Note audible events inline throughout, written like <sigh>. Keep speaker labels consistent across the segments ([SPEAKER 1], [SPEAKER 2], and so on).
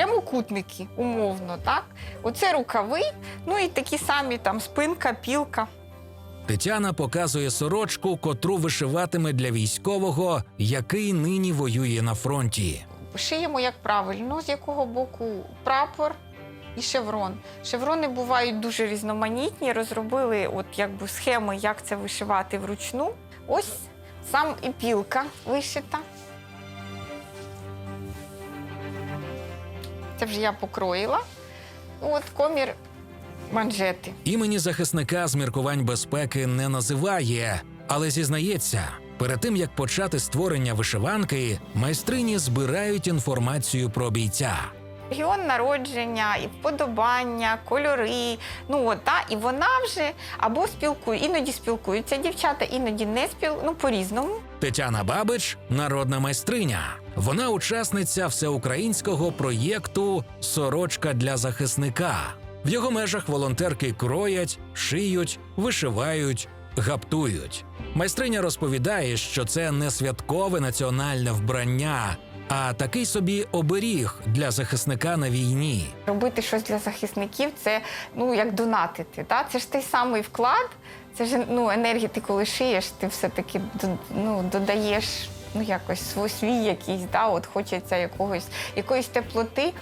[SPEAKER 1] прямокутники, умовно, так? Оце рукави, ну і такі самі там спинка, пілка.
[SPEAKER 2] Тетяна показує сорочку, котру вишиватиме для військового, який нині воює на фронті.
[SPEAKER 1] Шиємо як правильно, з якого боку прапор і шеврон. Шеврони бувають дуже різноманітні. Розробили от якби схеми, як це вишивати вручну. Ось сам і пілка вишита. Це вже я покроїла. От комір манжети.
[SPEAKER 2] Імені захисника з міркувань безпеки не називає, але зізнається, перед тим як почати створення вишиванки, майстрині збирають інформацію про бійця.
[SPEAKER 1] Регіон народження, і вподобання, кольори. Ну от, та, і вона вже або спілкує, іноді спілкуються дівчата, іноді не спіл, ну по-різному.
[SPEAKER 2] Тетяна Бабич народна майстриня. Вона учасниця всеукраїнського проєкту Сорочка для захисника. В його межах волонтерки кроять, шиють, вишивають, гаптують. Майстриня розповідає, що це не святкове національне вбрання, а такий собі оберіг для захисника на війні.
[SPEAKER 1] Робити щось для захисників це ну як донатити. Та? Це ж той самий вклад, це ж ну, енергія, ти коли шиєш, ти все-таки ну, додаєш ну, якось свій, якийсь, да? от хочеться якогось, якоїсь теплоти,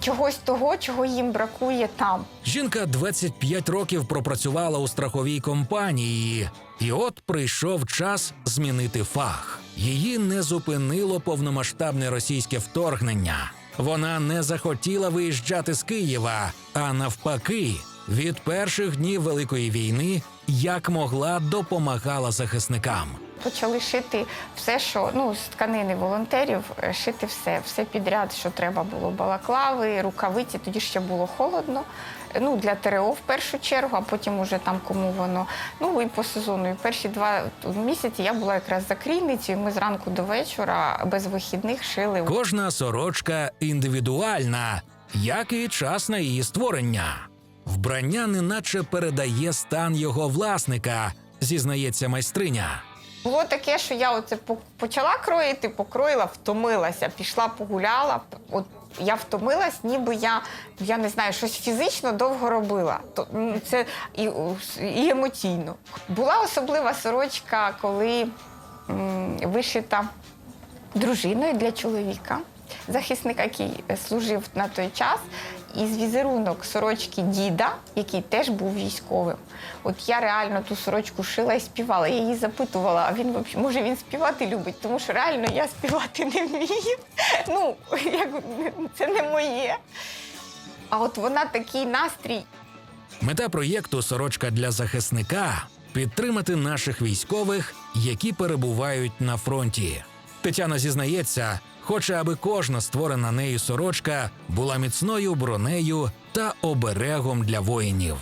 [SPEAKER 1] чогось того, чого їм бракує там.
[SPEAKER 2] Жінка 25 років пропрацювала у страховій компанії, і от прийшов час змінити фах. Її не зупинило повномасштабне російське вторгнення. Вона не захотіла виїжджати з Києва, а навпаки, від перших днів Великої війни як могла допомагала захисникам.
[SPEAKER 1] Почали шити все, що ну з тканини волонтерів, е, шити все, все підряд, що треба було. Балаклави, рукавиці. Тоді ще було холодно. Е, Ну для ТРО в першу чергу, а потім уже там кому воно. Ну і по сезону. І перші два місяці я була якраз за крійницею. Ми зранку до вечора без вихідних шили.
[SPEAKER 2] Кожна сорочка індивідуальна, як і час на її створення. Вбрання неначе передає стан його власника, зізнається майстриня.
[SPEAKER 1] Було таке, що я оце почала кроїти, покроїла, втомилася, пішла погуляла. От я втомилась, ніби я, я не знаю, щось фізично довго робила. Це і, і емоційно. Була особлива сорочка, коли м, вишита дружиною для чоловіка, захисник, який е, служив на той час, із візерунок сорочки діда, який теж був військовим. От я реально ту сорочку шила і співала. Я її запитувала, а він може він співати любить, тому що реально я співати не вмію. <laughs> Ну, як, це не моє. А от вона такий настрій
[SPEAKER 2] Мета проєкту Сорочка для захисника підтримати наших військових, які перебувають на фронті. Тетяна зізнається, хоче, аби кожна створена нею сорочка була міцною бронею та оберегом для воїнів.